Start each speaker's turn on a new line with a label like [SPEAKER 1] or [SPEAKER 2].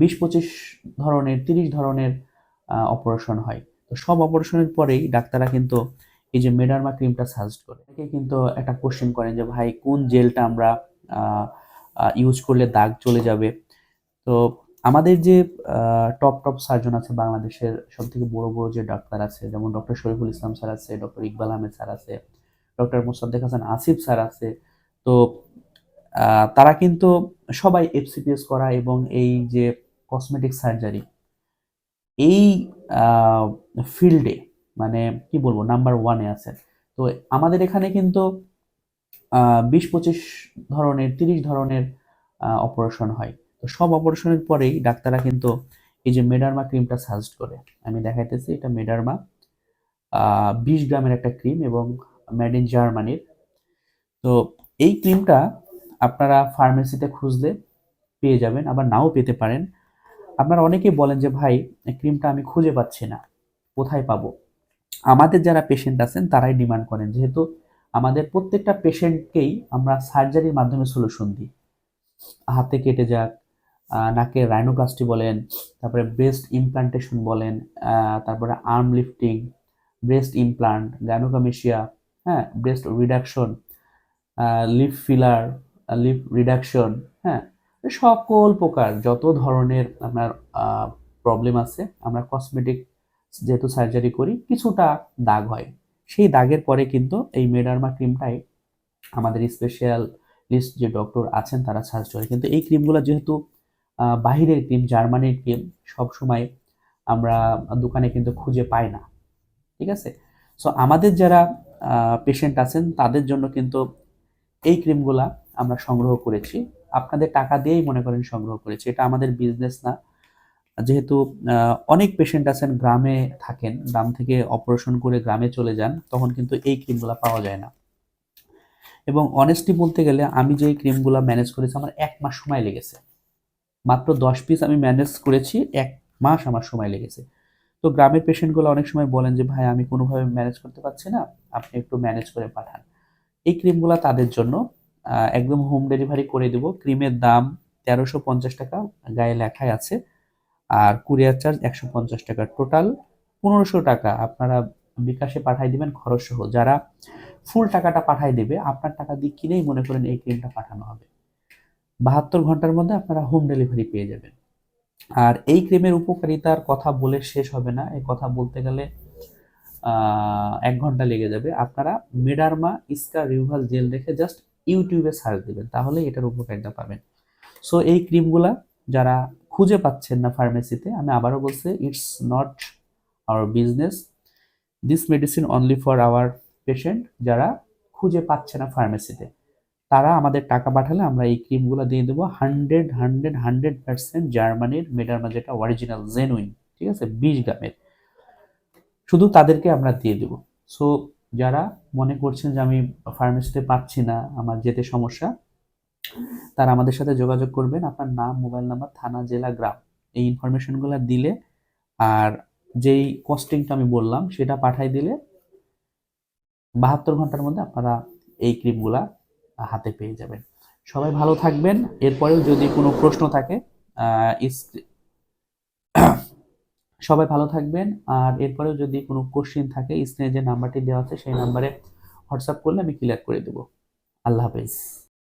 [SPEAKER 1] বিশ পঁচিশ ধরনের, তিরিশ ধরনের অপারেশন হয়। তো সব অপারেশনের পরেই ডাক্তাররা কিন্তু এই যে মেডারমা ক্রিমটা সাজেস্ট করে। অনেকে কিন্তু একটা কোশ্চেন করেন যে, ভাই, কোন জেলটা আমরা ইউজ করলে দাগ চলে যাবে? তো আমাদের যে টপ টপ সার্জন আছে বাংলাদেশের সব থেকে বড় বড় যে ডাক্তার আছে, যেমন ডক্টর শরীফুল ইসলাম স্যার আছে ডক্টর ইকবাল আহমেদ স্যার আছে ডক্টর মোসাদ্দেক হাসান আসিফ স্যার আছে, তো তারা কিন্তু সবাই এফসিপিএস করা এবং এই যে কসমেটিক সার্জারি এই ফিল্ডে মানে কি বলব নাম্বার ওয়ানে আছে। তো আমাদের এখানে কিন্তু বিশ পঁচিশ ধরনের, তিরিশ ধরনের অপারেশন হয়। তো সব অপারেশনের পরেই ডাক্তাররা কিন্তু এই যে মেডারমা ক্রিমটা সাজেস্ট করে। আমি দেখাইতেছি, এটা মেডারমা বিশ গ্রামের একটা ক্রিম এবং মেড ইন জার্মানির তো এই ক্রিমটা আপনারা ফার্মেসিতে খুঁজলে পেয়ে যাবেন, আবার নাও পেতে পারেন। আপনারা অনেকেই বলেন যে, ভাই ক্রিমটা আমি খুঁজে পাচ্ছি না, কোথায় পাবো? আমাদের যারা পেশেন্ট আছেন, তারাই ডিমান্ড করেন। যেহেতু আমাদের প্রত্যেকটা পেশেন্টকেই আমরা সার্জারির মাধ্যমে সলিউশন দিই। হাতে কেটে যাক নাকের রাইনোপ্লাস্টি বলেন, তারপরে ব্রেস্ট ইমপ্লান্টেশন বলেন তারপরে arm lifting breast implant gynecomastia হ্যাঁ breast reduction lip filler lip reduction হ্যাঁ? সকল প্রকার, যত ধরনের আপনার প্রবলেম আছে, আমরা কসমেটিক যেহেতু সার্জারি করি, কিছুটা দাগ হয়। সেই দাগের পরে কিন্তু এই মেডারমা ক্রিমটাই আমাদের স্পেশাল লিস্ট যে ডক্টর আছেন, তারা সাজেস্ট করে। কিন্তু এই ক্রিমগুলো যেহেতু বাহিরের ক্রিম জার্মানির ক্রিম সবসময় আমরা দোকানে কিন্তু খুঁজে পাই না। ঠিক আছে? সো আমাদের যারা পেশেন্ট আছেন, তাদের জন্য কিন্তু এই ক্রিমগুলা আমরা সংগ্রহ করেছি। আপনাদের টাকা দিয়েই মনে করেন সংগ্রহ করেছি। এটা আমাদের বিজনেস না। যেহেতু অনেক পেশেন্ট আছেন, গ্রামে থাকেন, গ্রাম থেকে অপারেশন করে গ্রামে চলে যান, তখন কিন্তু এই ক্রিমগুলো পাওয়া যায় না। এবং অনেস্টলি বলতে গেলে, আমি যে ক্রিমগুলো ম্যানেজ করেছি, আমার এক মাস সময় লেগেছে। মাত্র দশ পিস আমি ম্যানেজ করেছি, এক মাস আমার সময় লেগেছে। তো গ্রামের পেশেন্টগুলো অনেক সময় বলেন যে, ভাই, আমি কোনোভাবে ম্যানেজ করতে পারছি না। আপনি একটু ম্যানেজ করে পাঠান। এই ক্রিমগুলো তাদের জন্য একদম হোম ডেলিভারি করে দেবো। ক্রিমের দাম তেরোশো পঞ্চাশ টাকা, গায়ে লেখাই আছে। আর কুরিয়ার চার্জ একশো পঞ্চাশ টাকা টোটাল পনেরোশো টাকা আপনারা বিকাশে পাঠাই দিবেন, খরচ সহ। যারা ফুল টাকাটা পাঠাই দেবে, আপনার টাকা দিয়ে কিনেই মনে করেন এই ক্রিমটা পাঠানো হবে। বাহাত্তর ঘণ্টার মধ্যে আপনারা হোম ডেলিভারি পেয়ে যাবেন। আর এই ক্রিমের উপকারিতার কথা বলে শেষ হবে না। এই কথা বলতে গেলে এক ঘণ্টা লেগে যাবে। আপনারা মেডারমা ইস্কা রিভাল জেল দেখে জাস্ট ইউটিউবে সার্চ দিবেন তাহলে এটার উপকারিতা পাবেন। সো এই ক্রিমগুলা যারা খুঁজে পাচ্ছেন না ফার্মেসিতে আমি আবারও বলছি it's not our business this medicine only for our patient যারা খুঁজে পাচ্ছে না ফার্মেসিতে তারা আমাদের টাকা পাঠালে আমরা এই ক্রিমগুলো দিয়ে দেবো হান্ড্রেড হান্ড্রেড হান্ড্রেড পার্সেন্ট জার্মানির মেডারমা যেটা অরিজিনাল জেনুইন ঠিক আছে? বিশ গ্রামের। শুধু তাদেরকে আমরা দিয়ে দেবো। সো যারা মনে করছেন যে আমি ফার্মেসিতে পাচ্ছি না, আমার যেতে সমস্যা, তারা আমাদের সাথে যোগাযোগ করবেন। আপনার নাম, মোবাইল নাম্বার, থানা, জেলা, গ্রাম। এই ইনফরমেশনগুলো দিলে আর যেই কস্টিংটা আমি বললাম, সেটা পাঠাই দিলে বাহাত্তর ঘণ্টার মধ্যে আপনারা এই ক্রিমগুলা হাতে পেয়ে যাবেন। সবাই ভালো থাকবেন। এরপরেও যদি কোনো প্রশ্ন থাকে সবাই ভালো থাকবেন। আর এরপরেও যদি কোনো কোশ্চিন থাকে, স্ক্রিনে যে নাম্বারটি দেওয়া আছে, সেই নাম্বারে হোয়াটসঅ্যাপ করলে আমি ক্লিয়ার করে দেবো। আল্লাহ হাফেজ।